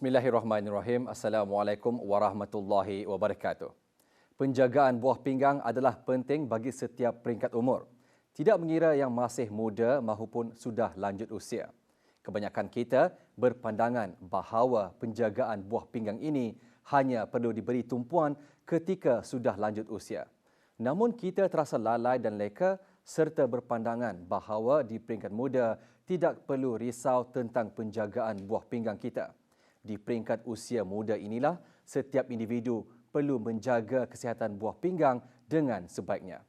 Bismillahirrahmanirrahim. Assalamualaikum warahmatullahi wabarakatuh. Penjagaan buah pinggang adalah penting bagi setiap peringkat umur. Tidak mengira yang masih muda maupun sudah lanjut usia. Kebanyakan kita berpandangan bahawa penjagaan buah pinggang ini hanya perlu diberi tumpuan ketika sudah lanjut usia. Namun kita terasa lalai dan leka serta berpandangan bahawa di peringkat muda tidak perlu risau tentang penjagaan buah pinggang kita. Di peringkat usia muda inilah, setiap individu perlu menjaga kesihatan buah pinggang dengan sebaiknya.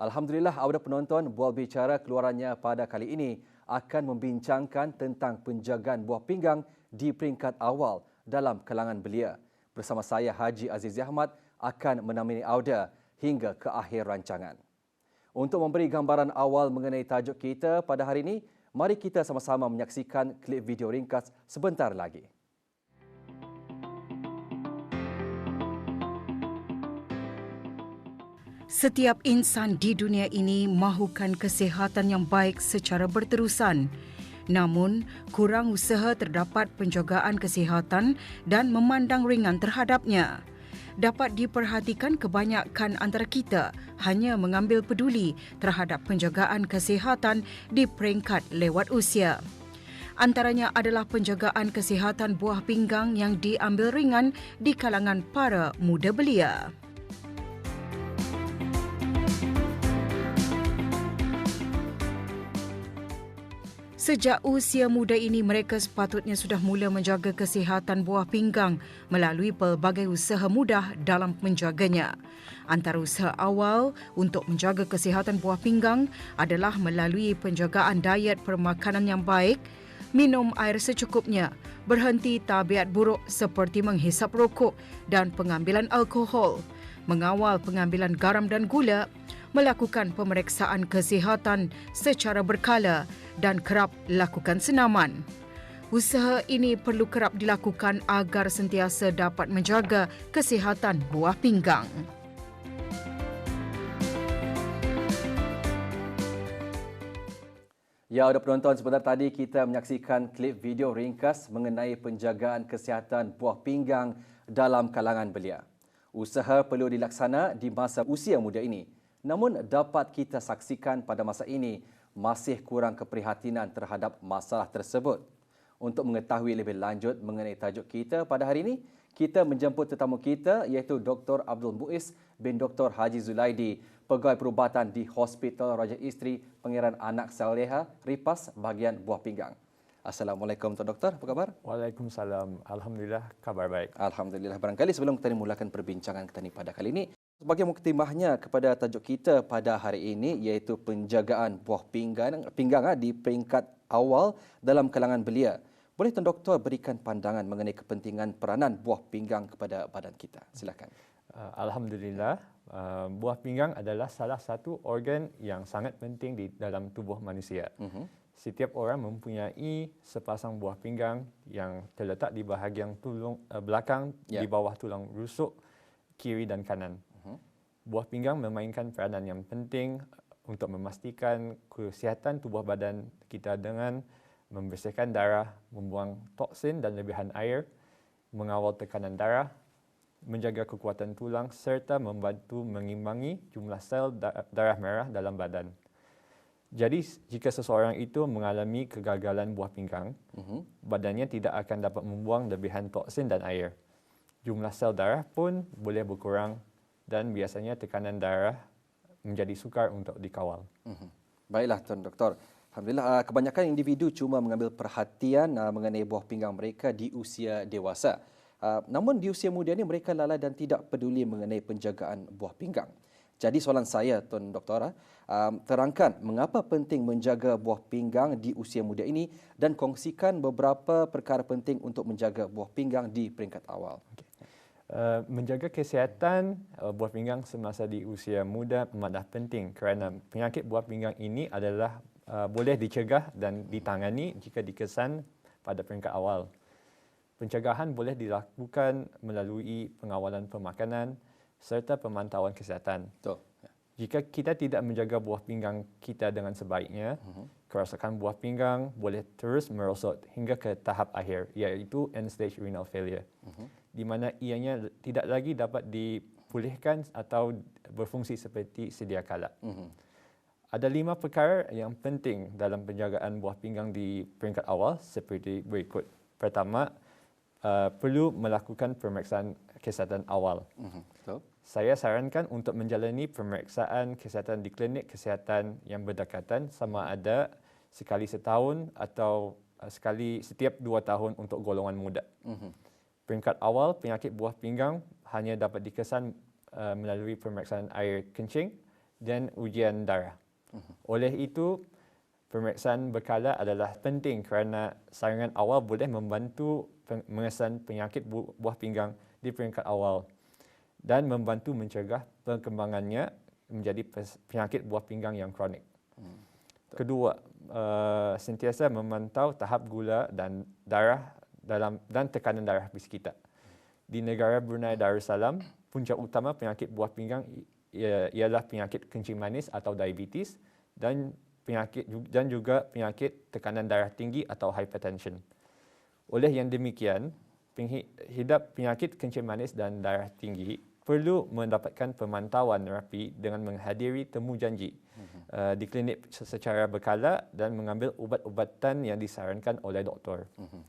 Alhamdulillah, awal penonton bual bicara keluarannya pada kali ini akan membincangkan tentang penjagaan buah pinggang di peringkat awal dalam kalangan belia. Bersama saya Haji Aziz Ahmad akan menemani Auda hingga ke akhir rancangan. Untuk memberi gambaran awal mengenai tajuk kita pada hari ini, mari kita sama-sama menyaksikan klip video ringkas sebentar lagi. Setiap insan di dunia ini mahukan kesihatan yang baik secara berterusan. Namun, kurang usaha terdapat penjagaan kesihatan dan memandang ringan terhadapnya. Dapat diperhatikan kebanyakan antara kita hanya mengambil peduli terhadap penjagaan kesihatan di peringkat lewat usia. Antaranya adalah penjagaan kesihatan buah pinggang yang diambil ringan di kalangan para muda belia. Sejak usia muda ini mereka sepatutnya sudah mula menjaga kesihatan buah pinggang melalui pelbagai usaha mudah dalam menjaganya. Antara usaha awal untuk menjaga kesihatan buah pinggang adalah melalui penjagaan diet permakanan yang baik, minum air secukupnya, berhenti tabiat buruk seperti menghisap rokok dan pengambilan alkohol, mengawal pengambilan garam dan gula, melakukan pemeriksaan kesihatan secara berkala dan kerap lakukan senaman. Usaha ini perlu kerap dilakukan agar sentiasa dapat menjaga kesihatan buah pinggang. Ya, ada penonton sebentar tadi kita menyaksikan klip video ringkas mengenai penjagaan kesihatan buah pinggang dalam kalangan belia. Usaha perlu dilaksana di masa usia muda ini. Namun dapat kita saksikan pada masa ini masih kurang keprihatinan terhadap masalah tersebut. Untuk mengetahui lebih lanjut mengenai tajuk kita pada hari ini, kita menjemput tetamu kita iaitu Dr. Abdul Muiz bin Dr. Haji Zulaidi, pegawai perubatan di Hospital Raja Isteri Pengiran Anak Saleha, Ripas, bahagian Buah Pinggang. Assalamualaikum Tuan Doktor, apa khabar? Waalaikumsalam. Alhamdulillah, kabar baik. Alhamdulillah. Barangkali sebelum kita mulakan perbincangan kita ni pada kali ini, sebagai muktimahnya kepada tajuk kita pada hari ini iaitu penjagaan buah pinggang, pinggang ah, di peringkat awal dalam kalangan belia. Boleh Tuan Doktor berikan pandangan mengenai kepentingan peranan buah pinggang kepada badan kita? Silakan. Uh, Alhamdulillah, uh, buah pinggang adalah salah satu organ yang sangat penting di dalam tubuh manusia. Uh-huh. Setiap orang mempunyai sepasang buah pinggang yang terletak di bahagian tulang uh, belakang yeah. di bawah tulang rusuk kiri dan kanan buah pinggang memainkan peranan yang penting untuk memastikan kesihatan tubuh badan kita dengan membersihkan darah, membuang toksin dan lebihan air, mengawal tekanan darah, menjaga kekuatan tulang serta membantu mengimbangi jumlah sel darah merah dalam badan. Jadi jika seseorang itu mengalami kegagalan buah pinggang, uh-huh. badannya tidak akan dapat membuang lebihan toksin dan air. Jumlah sel darah pun boleh berkurang dan biasanya tekanan darah menjadi sukar untuk dikawal. Mhm. Baiklah Tuan Doktor. Alhamdulillah ah, kebanyakan individu cuma mengambil perhatian ah, mengenai buah pinggang mereka di usia dewasa. Ah, namun di usia muda ini mereka lalai dan tidak peduli mengenai penjagaan buah pinggang. Jadi soalan saya Tuan Doktor, terangkan mengapa penting menjaga buah pinggang di usia muda ini dan kongsikan beberapa perkara penting untuk menjaga buah pinggang di peringkat awal. Okay. Uh, menjaga kesihatan uh, buah pinggang semasa di usia muda amatlah penting kerana penyakit buah pinggang ini adalah uh, boleh dicegah dan ditangani jika dikesan pada peringkat awal. Pencegahan boleh dilakukan melalui pengawalan pemakanan serta pemantauan kesihatan. Betul. Jika kita tidak menjaga buah pinggang kita dengan sebaiknya, uh-huh. kerosakan buah pinggang boleh terus merosot hingga ke tahap akhir, iaitu end stage renal failure, uh-huh. Di mana ianya tidak lagi dapat dipulihkan atau berfungsi seperti sedia kala. Uh-huh. Ada lima perkara yang penting dalam penjagaan buah pinggang di peringkat awal seperti berikut. Pertama, uh, perlu melakukan pemeriksaan kesihatan awal. Uh-huh. So? Saya sarankan untuk menjalani pemeriksaan kesihatan di klinik kesihatan yang berdekatan sama ada sekali setahun atau uh, sekali setiap dua tahun untuk golongan muda. Uh-huh. Peringkat awal penyakit buah pinggang hanya dapat dikesan uh, melalui pemeriksaan air kencing dan ujian darah. Uh-huh. Oleh itu, pemeriksaan berkala adalah penting kerana sarangan awal boleh membantu mengesan penyakit buah pinggang di peringkat awal dan membantu mencegah perkembangannya menjadi penyakit buah pinggang yang kronik. Hmm. Kedua, uh, sentiasa memantau tahap gula dan darah dalam dan tekanan darah di sekitar. Di negara Brunei Darussalam, punca utama penyakit buah pinggang ialah penyakit kencing manis atau diabetes dan penyakit dan juga penyakit tekanan darah tinggi atau hypertension. Oleh yang demikian, penghidap penyakit kencing manis dan darah tinggi perlu mendapatkan pemantauan rapi dengan menghadiri temu janji uh, di klinik secara berkala dan mengambil ubat-ubatan yang disarankan oleh doktor. Uh-huh.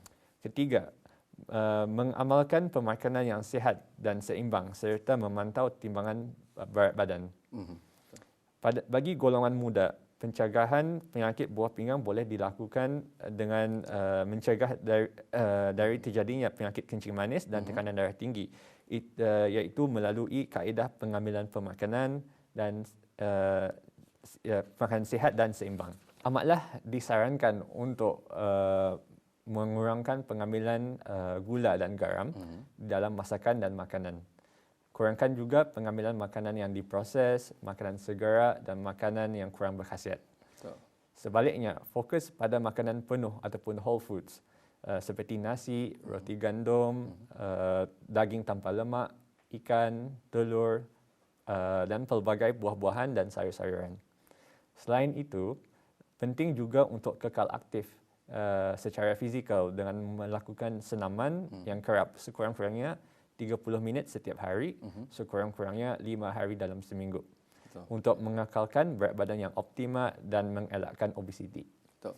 Ketiga, uh, mengamalkan pemakanan yang sihat dan seimbang serta memantau timbangan berat badan. Uh-huh. Pada, bagi golongan muda, pencegahan penyakit buah pinggang boleh dilakukan dengan uh, mencegah dari, uh, dari terjadinya penyakit kencing manis dan tekanan darah tinggi it, uh, iaitu melalui kaedah pengambilan pemakanan dan uh, ya, makanan sihat dan seimbang. Amatlah disarankan untuk uh, mengurangkan pengambilan uh, gula dan garam mm-hmm. dalam masakan dan makanan. Kurangkan juga pengambilan makanan yang diproses, makanan segera dan makanan yang kurang berkhasiat. So. Sebaliknya, fokus pada makanan penuh ataupun whole foods uh, seperti nasi, roti gandum, uh, daging tanpa lemak, ikan, telur uh, dan pelbagai buah-buahan dan sayur-sayuran. Selain itu, penting juga untuk kekal aktif uh, secara fizikal dengan melakukan senaman hmm. yang kerap sekurang-kurangnya 30 minit setiap hari, hmm. sekurang-kurangnya 5 hari dalam seminggu. Betul. Untuk mengekalkan berat badan yang optimal dan mengelakkan obesiti. Betul.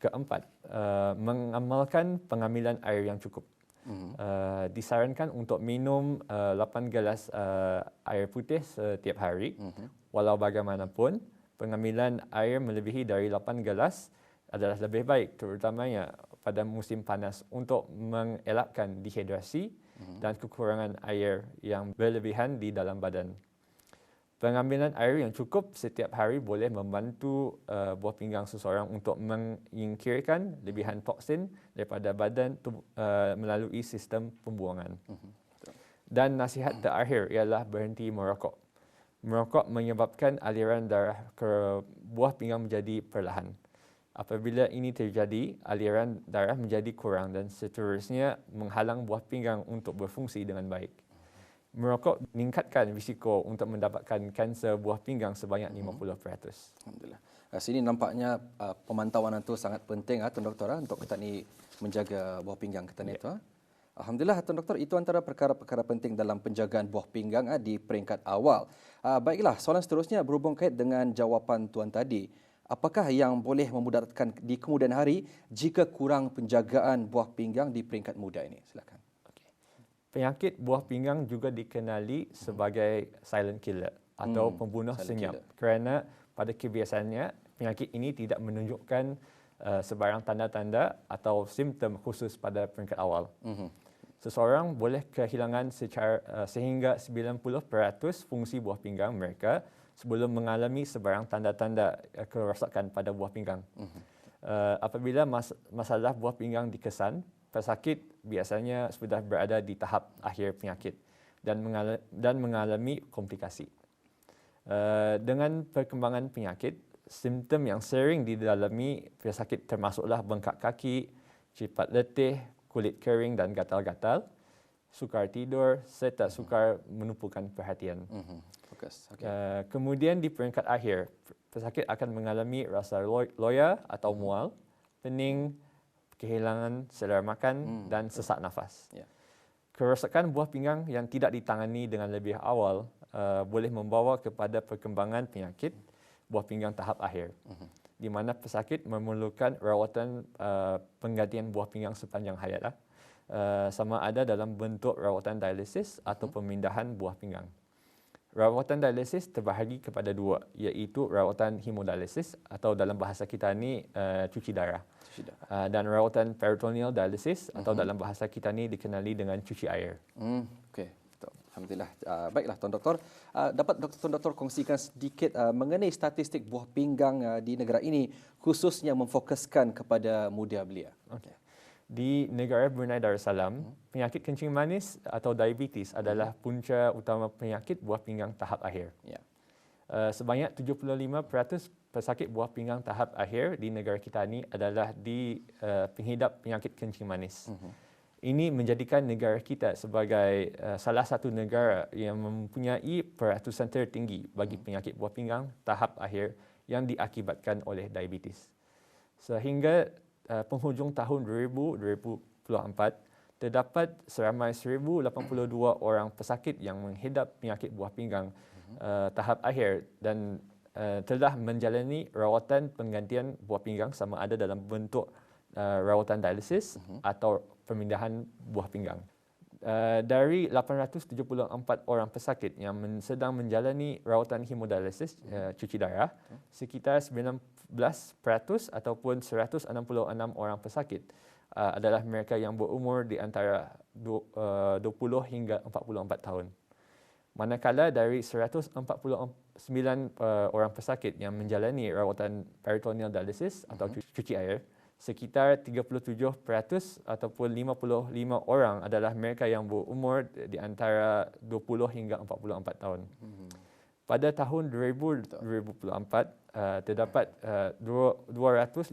Keempat, uh, mengamalkan pengambilan air yang cukup. Mm-hmm. Uh, disarankan untuk minum uh, 8 gelas uh, air putih setiap hari. Mm-hmm. Walau bagaimanapun, pengambilan air melebihi dari 8 gelas adalah lebih baik terutamanya pada musim panas untuk mengelakkan dehidrasi mm-hmm. dan kekurangan air yang berlebihan di dalam badan. Pengambilan air yang cukup setiap hari boleh membantu uh, buah pinggang seseorang untuk menyingkirkan lebihan toksin daripada badan tu, uh, melalui sistem pembuangan. Mhm. Dan nasihat terakhir ialah berhenti merokok. Merokok menyebabkan aliran darah ke buah pinggang menjadi perlahan. Apabila ini terjadi, aliran darah menjadi kurang dan seterusnya menghalang buah pinggang untuk berfungsi dengan baik merokok meningkatkan risiko untuk mendapatkan kanser buah pinggang sebanyak 50%. Hmm. Alhamdulillah. Uh, sini nampaknya uh, pemantauan itu sangat penting uh, Tuan Doktor uh, untuk kita ni menjaga buah pinggang kita ni yeah. tu. Uh. Alhamdulillah Tuan Doktor itu antara perkara-perkara penting dalam penjagaan buah pinggang uh, di peringkat awal. Baiklah, soalan seterusnya berhubung kait dengan jawapan tuan tadi. Apakah yang boleh memudaratkan di kemudian hari jika kurang penjagaan buah pinggang di peringkat muda ini? Silakan. Penyakit buah pinggang juga dikenali sebagai silent killer atau hmm, pembunuh senyap killer. kerana pada kebiasaannya penyakit ini tidak menunjukkan uh, sebarang tanda-tanda atau simptom khusus pada peringkat awal. Hmm. Seseorang boleh kehilangan secara uh, sehingga 90% fungsi buah pinggang mereka sebelum mengalami sebarang tanda-tanda uh, kerosakan pada buah pinggang. Hmm. Uh, apabila mas- masalah buah pinggang dikesan, pesakit biasanya sudah berada di tahap akhir penyakit dan mengalami, dan mengalami komplikasi. Uh, dengan perkembangan penyakit, simptom yang sering didalami pesakit termasuklah bengkak kaki, cepat letih, kulit kering dan gatal-gatal, sukar tidur serta sukar menumpukan perhatian. Mm-hmm. Fokus. Okay. Uh, kemudian di peringkat akhir, pesakit akan mengalami rasa loya atau mual, pening, kehilangan selera makan hmm. dan sesak nafas. Yeah. Kerosakan buah pinggang yang tidak ditangani dengan lebih awal uh, boleh membawa kepada perkembangan penyakit buah pinggang tahap akhir. Uh-huh. Di mana pesakit memerlukan rawatan uh, penggantian buah pinggang sepanjang hayat. Uh, sama ada dalam bentuk rawatan dialisis atau hmm. pemindahan buah pinggang. Rawatan dialisis terbahagi kepada dua, iaitu rawatan hemodialisis atau dalam bahasa kita ni uh, cuci darah. Cuci darah. Uh, dan rawatan peritoneal dialisis uh-huh. atau mhm. dalam bahasa kita ni dikenali dengan cuci air. Hmm, okey. Alhamdulillah. Uh, baiklah Tuan Doktor. Uh, dapat Doktor Tuan Doktor kongsikan sedikit uh, mengenai statistik buah pinggang uh, di negara ini khususnya memfokuskan kepada muda belia. Okay di negara Brunei Darussalam, hmm. penyakit kencing manis atau diabetes adalah hmm. punca utama penyakit buah pinggang tahap akhir. Ya. Uh, sebanyak 75% pesakit buah pinggang tahap akhir di negara kita ini adalah di uh, penghidap penyakit kencing manis. Hmm. Ini menjadikan negara kita sebagai uh, salah satu negara yang mempunyai peratusan tertinggi bagi penyakit buah pinggang tahap akhir yang diakibatkan oleh diabetes. Sehingga uh, penghujung tahun 2024 terdapat seramai 1082 orang pesakit yang menghidap penyakit buah pinggang uh, tahap akhir dan uh, telah menjalani rawatan penggantian buah pinggang sama ada dalam bentuk uh, rawatan dialisis uh-huh. atau pemindahan buah pinggang. Uh, dari 874 orang pesakit yang men- sedang menjalani rawatan hemodialisis uh, cuci darah, sekitar 90 11% ataupun 166 orang pesakit uh, adalah mereka yang berumur di antara du, uh, 20 hingga 44 tahun. Manakala dari 149 uh, orang pesakit yang menjalani rawatan peritoneal dialysis atau uh-huh. cuci air, sekitar 37% ataupun 55 orang adalah mereka yang berumur di antara 20 hingga 44 tahun. Uh-huh. Pada tahun 2024, uh, terdapat uh, 250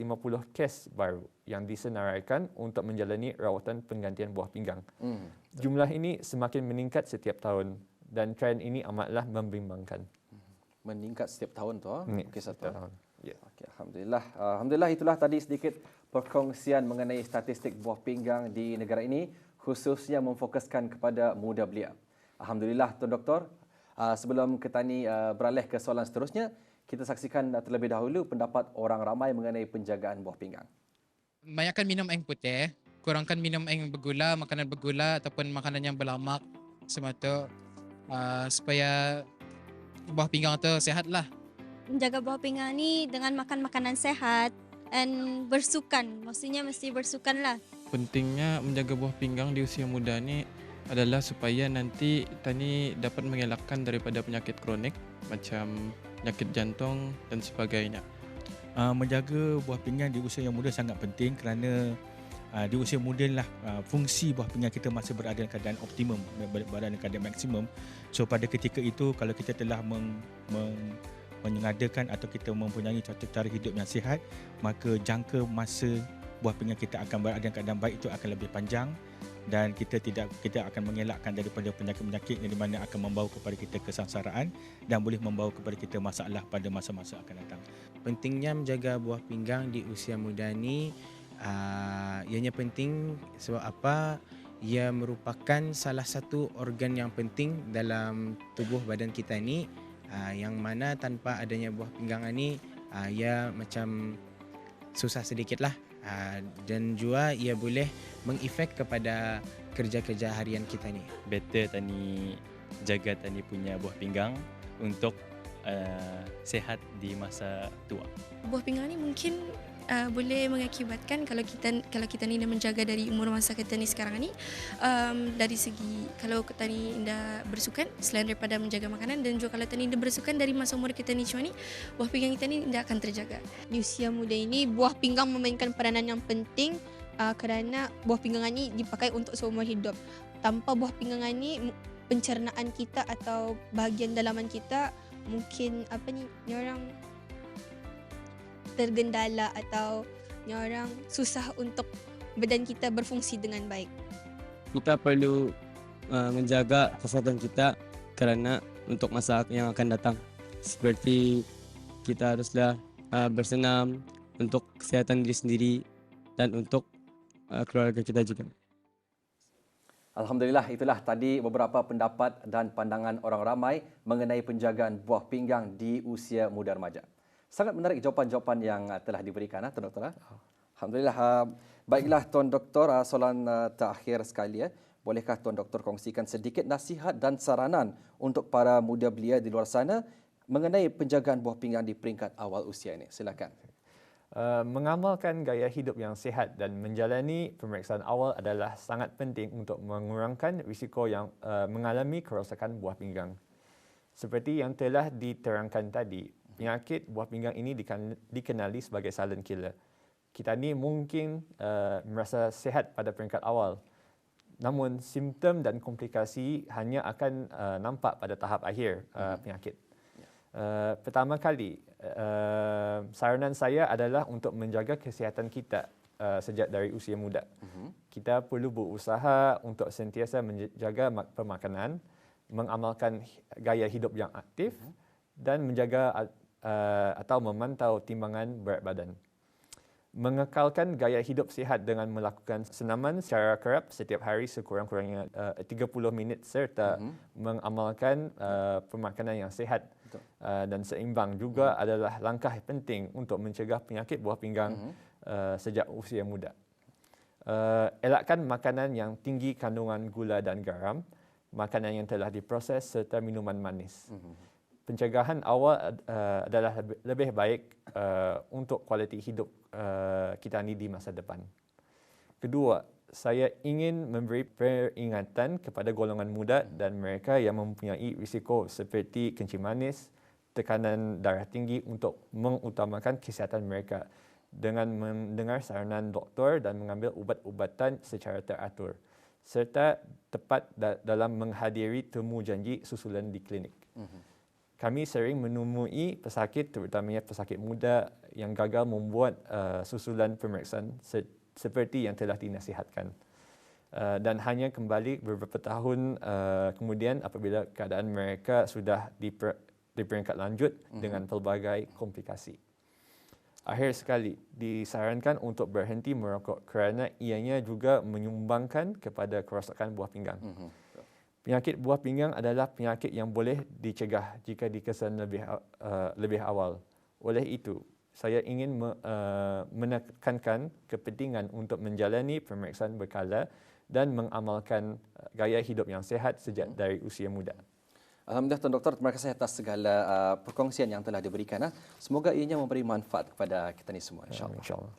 kes baru yang disenaraikan untuk menjalani rawatan penggantian buah pinggang. Hmm. Jumlah ini semakin meningkat setiap tahun dan trend ini amatlah membimbangkan. Hmm. Meningkat setiap tahun tu? Ah? Okay, setiap tahun. Ya. Okay, Alhamdulillah. Alhamdulillah itulah tadi sedikit perkongsian mengenai statistik buah pinggang di negara ini khususnya memfokuskan kepada muda belia. Alhamdulillah Tuan Doktor, Uh, sebelum kita ni uh, beralih ke soalan seterusnya, kita saksikan terlebih dahulu pendapat orang ramai mengenai penjagaan buah pinggang. Banyakkan minum air putih, kurangkan minum air bergula, makanan bergula ataupun makanan yang berlamak semata uh, supaya buah pinggang tu lah. Menjaga buah pinggang ni dengan makan makanan sehat dan bersukan. Maksudnya mesti bersukan lah. Pentingnya menjaga buah pinggang di usia muda ni adalah supaya nanti tani dapat mengelakkan daripada penyakit kronik macam penyakit jantung dan sebagainya. Uh, menjaga buah pinggang di usia yang muda sangat penting kerana uh, di usia muda lah uh, fungsi buah pinggang kita masih berada dalam keadaan optimum, berada dalam keadaan maksimum. So pada ketika itu kalau kita telah meng, meng, menyengadakan atau kita mempunyai cara hidup yang sihat, maka jangka masa buah pinggang kita akan berada dalam keadaan baik itu akan lebih panjang dan kita tidak kita akan mengelakkan daripada penyakit-penyakit yang di mana akan membawa kepada kita kesangsaraan dan boleh membawa kepada kita masalah pada masa-masa akan datang. Pentingnya menjaga buah pinggang di usia muda ni uh, ianya penting sebab apa? Ia merupakan salah satu organ yang penting dalam tubuh badan kita ni uh, yang mana tanpa adanya buah pinggang ni uh, ia macam susah sedikitlah Ah, dan juga ia boleh mengefek kepada kerja-kerja harian kita ni. Better tani jaga tani punya buah pinggang untuk uh, sehat di masa tua. Buah pinggang ni mungkin uh, boleh mengakibatkan kalau kita kalau kita ni menjaga dari umur masa kita ni sekarang ni um, dari segi kalau kita ni dah bersukan selain daripada menjaga makanan dan juga kalau kita ni dah bersukan dari masa umur kita ni cuma ni buah pinggang kita ni dah akan terjaga. Di usia muda ini buah pinggang memainkan peranan yang penting uh, kerana buah pinggang ni dipakai untuk seumur hidup. Tanpa buah pinggang ni pencernaan kita atau bahagian dalaman kita mungkin apa ni orang tergendala atau ni orang susah untuk badan kita berfungsi dengan baik. Kita perlu uh, menjaga kesihatan kita kerana untuk masa yang akan datang. Seperti kita haruslah uh, bersenam untuk kesihatan diri sendiri dan untuk uh, keluarga kita juga. Alhamdulillah itulah tadi beberapa pendapat dan pandangan orang ramai mengenai penjagaan buah pinggang di usia muda remaja. Sangat menarik jawapan-jawapan yang uh, telah diberikan, Tuan Doktor. Alhamdulillah. Uh, baiklah Tuan Doktor, uh, soalan terakhir sekali. Bolehkah Tuan Doktor kongsikan sedikit nasihat dan saranan untuk para muda belia di luar sana mengenai penjagaan buah pinggang di peringkat awal usia ini? Silakan. Uh, mengamalkan gaya hidup yang sihat dan menjalani pemeriksaan awal adalah sangat penting untuk mengurangkan risiko yang uh, mengalami kerosakan buah pinggang. Seperti yang telah diterangkan tadi, penyakit buah pinggang ini dikenali sebagai silent killer. Kita ni mungkin uh, merasa sihat pada peringkat awal, namun simptom dan komplikasi hanya akan uh, nampak pada tahap akhir uh, penyakit. Uh, pertama kali, uh, saranan saya adalah untuk menjaga kesihatan kita uh, sejak dari usia muda. Uh-huh. Kita perlu berusaha untuk sentiasa menjaga pemakanan, mengamalkan gaya hidup yang aktif uh-huh. dan menjaga uh, atau memantau timbangan berat badan mengekalkan gaya hidup sihat dengan melakukan senaman secara kerap setiap hari sekurang-kurangnya uh, 30 minit serta mm-hmm. mengamalkan uh, pemakanan yang sihat uh, dan seimbang juga mm-hmm. adalah langkah penting untuk mencegah penyakit buah pinggang mm-hmm. uh, sejak usia muda. Uh, elakkan makanan yang tinggi kandungan gula dan garam, makanan yang telah diproses serta minuman manis. Mm-hmm pencegahan awal uh, adalah lebih, baik uh, untuk kualiti hidup uh, kita ni di masa depan. Kedua, saya ingin memberi peringatan kepada golongan muda dan mereka yang mempunyai risiko seperti kencing manis, tekanan darah tinggi untuk mengutamakan kesihatan mereka dengan mendengar saranan doktor dan mengambil ubat-ubatan secara teratur serta tepat dalam menghadiri temu janji susulan di klinik. Mm-hmm kami sering menemui pesakit terutamanya pesakit muda yang gagal membuat uh, susulan pemeriksaan se- seperti yang telah dinasihatkan. Uh, dan hanya kembali beberapa tahun uh, kemudian apabila keadaan mereka sudah di, per- di peringkat lanjut mm-hmm. dengan pelbagai komplikasi. Akhir sekali, disarankan untuk berhenti merokok kerana ianya juga menyumbangkan kepada kerosakan buah pinggang. Mm-hmm. Penyakit buah pinggang adalah penyakit yang boleh dicegah jika dikesan lebih uh, lebih awal. Oleh itu, saya ingin me, uh, menekankan kepentingan untuk menjalani pemeriksaan berkala dan mengamalkan gaya hidup yang sihat sejak hmm. dari usia muda. Alhamdulillah Tuan Doktor, terima kasih atas segala uh, perkongsian yang telah diberikan. Uh. Semoga ianya memberi manfaat kepada kita ni semua insya-Allah. Insya-Allah.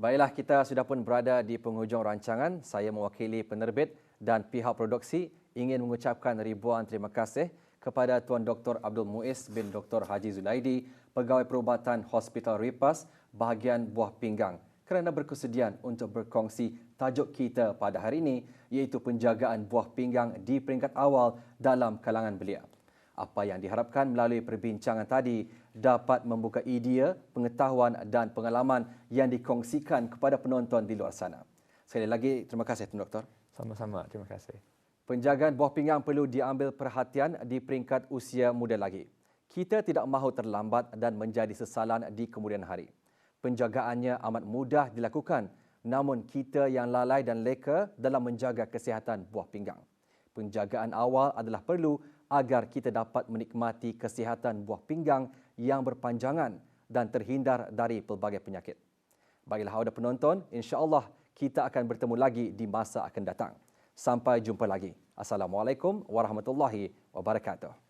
Baiklah kita sudah pun berada di penghujung rancangan. Saya mewakili penerbit dan pihak produksi ingin mengucapkan ribuan terima kasih kepada Tuan Dr. Abdul Muiz bin Dr. Haji Zulaidi, Pegawai Perubatan Hospital Ripas, bahagian Buah Pinggang kerana berkesediaan untuk berkongsi tajuk kita pada hari ini iaitu penjagaan buah pinggang di peringkat awal dalam kalangan belia. Apa yang diharapkan melalui perbincangan tadi dapat membuka idea, pengetahuan dan pengalaman yang dikongsikan kepada penonton di luar sana. Sekali lagi, terima kasih Tuan Doktor. Sama-sama, terima kasih. Penjagaan buah pinggang perlu diambil perhatian di peringkat usia muda lagi. Kita tidak mahu terlambat dan menjadi sesalan di kemudian hari. Penjagaannya amat mudah dilakukan namun kita yang lalai dan leka dalam menjaga kesihatan buah pinggang. Penjagaan awal adalah perlu agar kita dapat menikmati kesihatan buah pinggang yang berpanjangan dan terhindar dari pelbagai penyakit. Baiklah awak penonton, insya-Allah kita akan bertemu lagi di masa akan datang. Sampai jumpa lagi. Assalamualaikum warahmatullahi wabarakatuh.